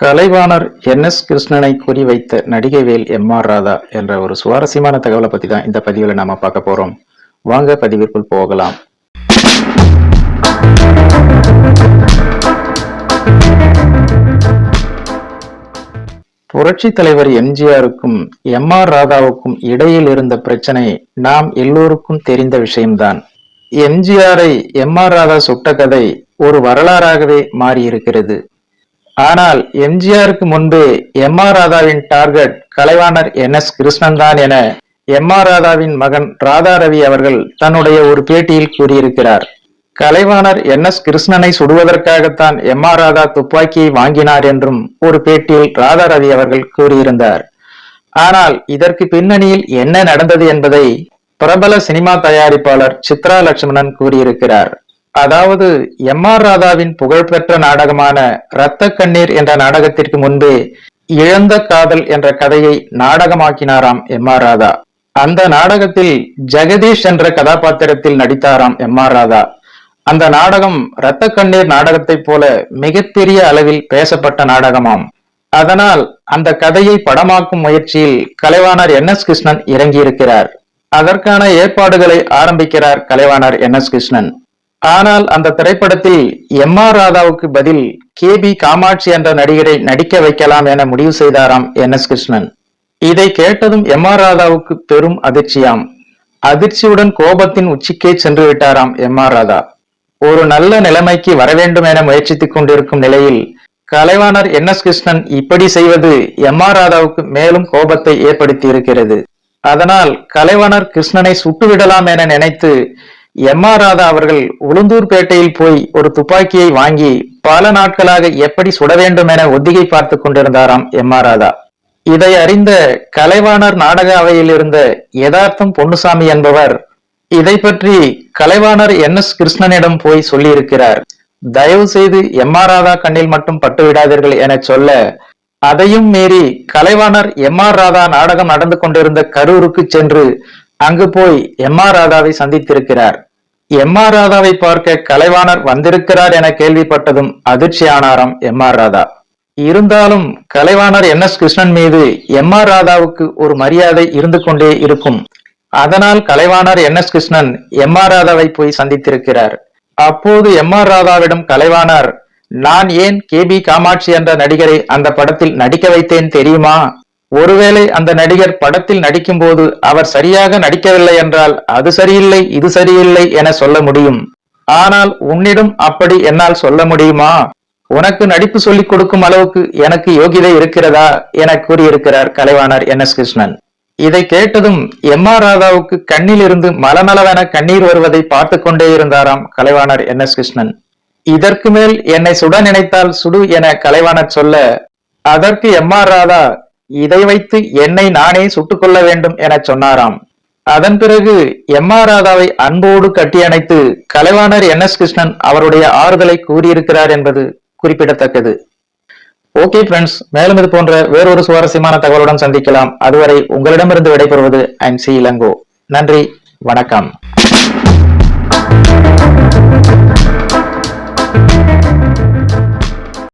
Kalaivanar N. S. கிருஷ்ணனை குறிவைத்த நடிகை வேல் M. R. Radha என்ற ஒரு சுவாரஸ்யமான தகவலை பத்தி தான் இந்த பதிவில் நாம பார்க்க போறோம். வாங்க பதிவிற்குள் போகலாம். புரட்சி தலைவர் எம்ஜிஆருக்கும் எம். ஆர். ராதாவுக்கும் இடையில் இருந்த பிரச்சனை நாம் எல்லோருக்கும் தெரிந்த விஷயம்தான். எம்ஜிஆரை எம். ஆர். ராதா சுட்ட கதை ஒரு வரலாறாகவே மாறியிருக்கிறது. ஆனால் எம்ஜிஆருக்கு முன்பு M R ராதாவின் target Kalaivanar N S Krishnan தான் என எம் ஆர் ராதாவின் மகன் ராதா ரவி அவர்கள் தன்னுடைய ஒரு பேட்டியில் கூறியிருக்கிறார். கலைவாணர் என் எஸ் கிருஷ்ணனை சுடுவதற்காகத்தான் எம் ஆர் ராதா துப்பாக்கியை வாங்கினார் என்றும் ஒரு பேட்டியில் ராதா ரவி அவர்கள் கூறியிருந்தார். ஆனால் இதற்கு பின்னணியில் என்ன நடந்தது என்பதை பிரபல சினிமா தயாரிப்பாளர் சித்ரா லட்சுமணன் கூறியிருக்கிறார். அதாவது எம் ஆர் ராதாவின் புகழ்பெற்ற நாடகமான இரத்த கண்ணீர் என்ற நாடகத்திற்கு முன்பே இழந்த காதல் என்ற கதையை நாடகமாக்கினாராம் எம் ஆர் ராதா. அந்த நாடகத்தில் ஜெகதீஷ் என்ற கதாபாத்திரத்தில் நடித்தாராம் எம் ஆர் ராதா. அந்த நாடகம் இரத்த கண்ணீர் நாடகத்தைப் போல மிகப்பெரிய அளவில் பேசப்பட்ட நாடகமாம். அதனால் அந்த கதையை படமாக்கும் முயற்சியில் கலைவாணர் என் எஸ் கிருஷ்ணன் இறங்கியிருக்கிறார். அதற்கான ஏற்பாடுகளை ஆரம்பிக்கிறார் கலைவாணர் என் எஸ் கிருஷ்ணன். ஆனால் அந்த திரைப்படத்தில் எம் ஆர் ராதாவுக்கு பதில் கே பி காமாட்சி என்ற நடிகரை நடிக்க வைக்கலாம் என முடிவு செய்தாராம் என் எஸ் கிருஷ்ணன். இதை கேட்டதும் எம் ஆர் ராதாவுக்கு பெரும் அதிர்ச்சியாம். அதிர்ச்சியுடன் கோபத்தின் உச்சிக்கே சென்று விட்டாராம் எம் ஆர் ராதா. ஒரு நல்ல நிலைமைக்கு வர வேண்டும் என முயற்சித்துக் கொண்டிருக்கும் நிலையில் கலைவாணர் என் எஸ் கிருஷ்ணன் இப்படி செய்வது எம் ஆர் ராதாவுக்கு மேலும் கோபத்தை ஏற்படுத்தி இருக்கிறது. அதனால் கலைவாணர் கிருஷ்ணனை சுட்டுவிடலாம் என நினைத்து எம் ஆர் ராதா அவர்கள் உளுந்தூர்பேட்டையில் போய் ஒரு துப்பாக்கியை வாங்கி பல நாட்களாக எப்படி சுட வேண்டும் என ஒத்திகை பார்த்து கொண்டிருந்தாராம் எம் ஆர் ராதா. இதை அறிந்த கலைவாணர் நாடக அவையில் இருந்த யதார்த்தம் பொன்னுசாமி என்பவர் இதை பற்றி கலைவாணர் என் எஸ் கிருஷ்ணனிடம் போய் சொல்லியிருக்கிறார். தயவு செய்து எம் ஆர் ராதா கண்ணில் மட்டும் பட்டு விடாதீர்கள் என சொல்ல அதையும் மீறி கலைவாணர் எம் ஆர் ராதா நாடகம் நடந்து கொண்டிருந்த கரூருக்கு சென்று அங்கு போய் எம் ஆர் ராதாவை சந்தித்திருக்கிறார். எம் ஆர் ராதாவை பார்க்க கலைவாணர் வந்திருக்கிறார் என கேள்விப்பட்டதும் அதிர்ச்சியானாராம் எம் ஆர் ராதா. இருந்தாலும் கலைவாணர் என் எஸ் கிருஷ்ணன் மீது எம் ஆர் ராதாவுக்கு ஒரு மரியாதை இருந்து கொண்டே இருக்கும். அதனால் Kalaivanar N S Krishnan M R ராதாவை போய் சந்தித்திருக்கிறார். அப்போது எம் ஆர் ராதாவிடம் கலைவாணர் நான் ஏன் கே பி காமாட்சி என்ற நடிகரை அந்த படத்தில் நடிக்க வைத்தேன் தெரியுமா? ஒருவேளை அந்த நடிகர் படத்தில் நடிக்கும் போது அவர் சரியாக நடிக்கவில்லை என்றால் அது சரியில்லை இது சரியில்லை என சொல்ல முடியும். ஆனால் உன்னிடம் அப்படி என்னால் சொல்ல முடியுமா? உனக்கு நடிப்பு சொல்லிக் கொடுக்கும் அளவுக்கு எனக்கு யோகிதை இருக்கிறதா? என கூறியிருக்கிறார் கலைவாணர் என். எஸ். கிருஷ்ணன். இதை கேட்டதும் எம். ஆர். ராதாவுக்கு கண்ணில் இருந்து மலமளவென கண்ணீர் வருவதை பார்த்து கொண்டே இருந்தாராம் கலைவாணர் என். எஸ். கிருஷ்ணன். இதற்கு மேல் என்னை சுட நினைத்தால் சுடு என கலைவாணர் சொல்ல அதற்கு எம். ஆர். ராதா இதை வைத்து என்னை நானே சுட்டுக் கொள்ள வேண்டும் என சொன்னாராம். அதன் பிறகு எம் ஆர் ராதாவை அன்போடு கட்டியணைத்து கலைவாணர் என் எஸ் கிருஷ்ணன் அவருடைய ஆறுதலை கூறியிருக்கிறார் என்பது குறிப்பிடத்தக்கது. ஓகே ஃப்ரெண்ட்ஸ் மேலும் இது போன்ற வேறொரு சுவாரஸ்யமான தகவலுடன் சந்திக்கலாம். அதுவரை உங்களிடமிருந்து விடைபெறுவது ஐம் சி இளங்கோ. நன்றி வணக்கம்.